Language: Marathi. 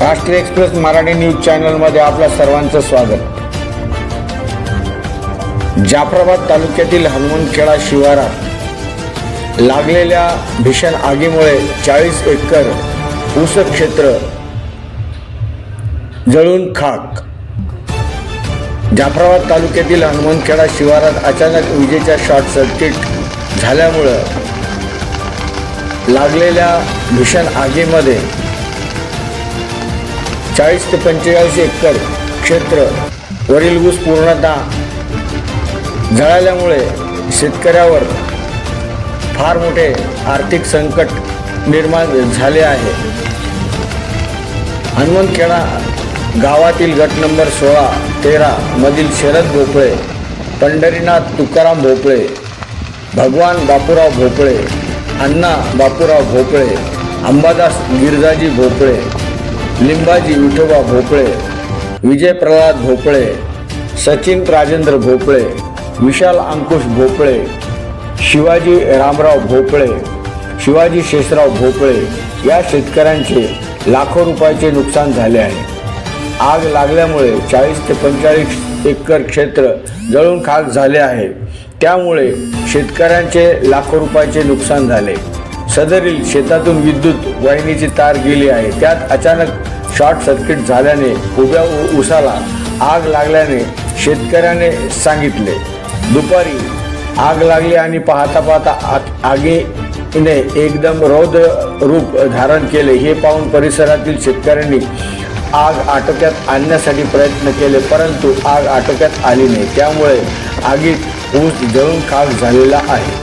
राष्ट्रीय एक्सप्रेस मराठी न्यूज चॅनलमध्ये आपल्या सर्वांचं स्वागत. जाफराबाद तालुक्यातील हनुमंतखेडा शिवारात लागलेल्या भीषण आगीमुळे चाळीस एकर ऊस क्षेत्र जळून खाक. जाफराबाद तालुक्यातील हनुमंतखेडा शिवारात अचानक विजेच्या शॉर्ट सर्किट झाल्यामुळं लागलेल्या भीषण आगीमध्ये चाळीस ते पंचेचाळीस एकर क्षेत्र वरील ऊस पूर्णतः जळाल्यामुळे शेतकऱ्यावर फार मोठे आर्थिक संकट निर्माण झाले आहे. हनुमंतखेडा गावातील गट नंबर सोळा तेरा मधील शरद भोपळे पंढरीनाथ तुकाराम भोपळे भगवान बापूराव भोपळे अण्णा बापूराव भोपळे अंबादास गिरजाजी भोपळे लिंबाजी विठोबा भोपळे विजय प्रल्हाद भोपळे सचिन राजेंद्र भोपळे विशाल अंकुश भोपळे शिवाजी रामराव भोपळे शिवाजी शेषराव भोपळे या शेतकऱ्यांचे लाखो रुपयाचे नुकसान झाले आहे. आग लागल्यामुळे चाळीस ते पंचेचाळीस एकर क्षेत्र जळून खाक झाले आहे. त्यामुळे शेतकऱ्यांचे लाखो रुपयाचे नुकसान झाले. सदरील शेतातून विद्युत वाहिनीची तार गेली आहे. त्यात अचानक शॉर्ट सर्किट झाल्याने उभ्या उसाला आग लागल्याने शेतकऱ्याने सांगितले. दुपारी आग लागली आणि पाहता पाहता आगीने एकदम रौद्र रूप धारण केले. हे पाहून परिसरातील शेतकऱ्यांनी आग आटोक्यात आणण्यासाठी प्रयत्न केले परंतु आग आटोक्यात आली नाही. त्यामुळे आगीत ऊस जळून खाक झालेला आहे.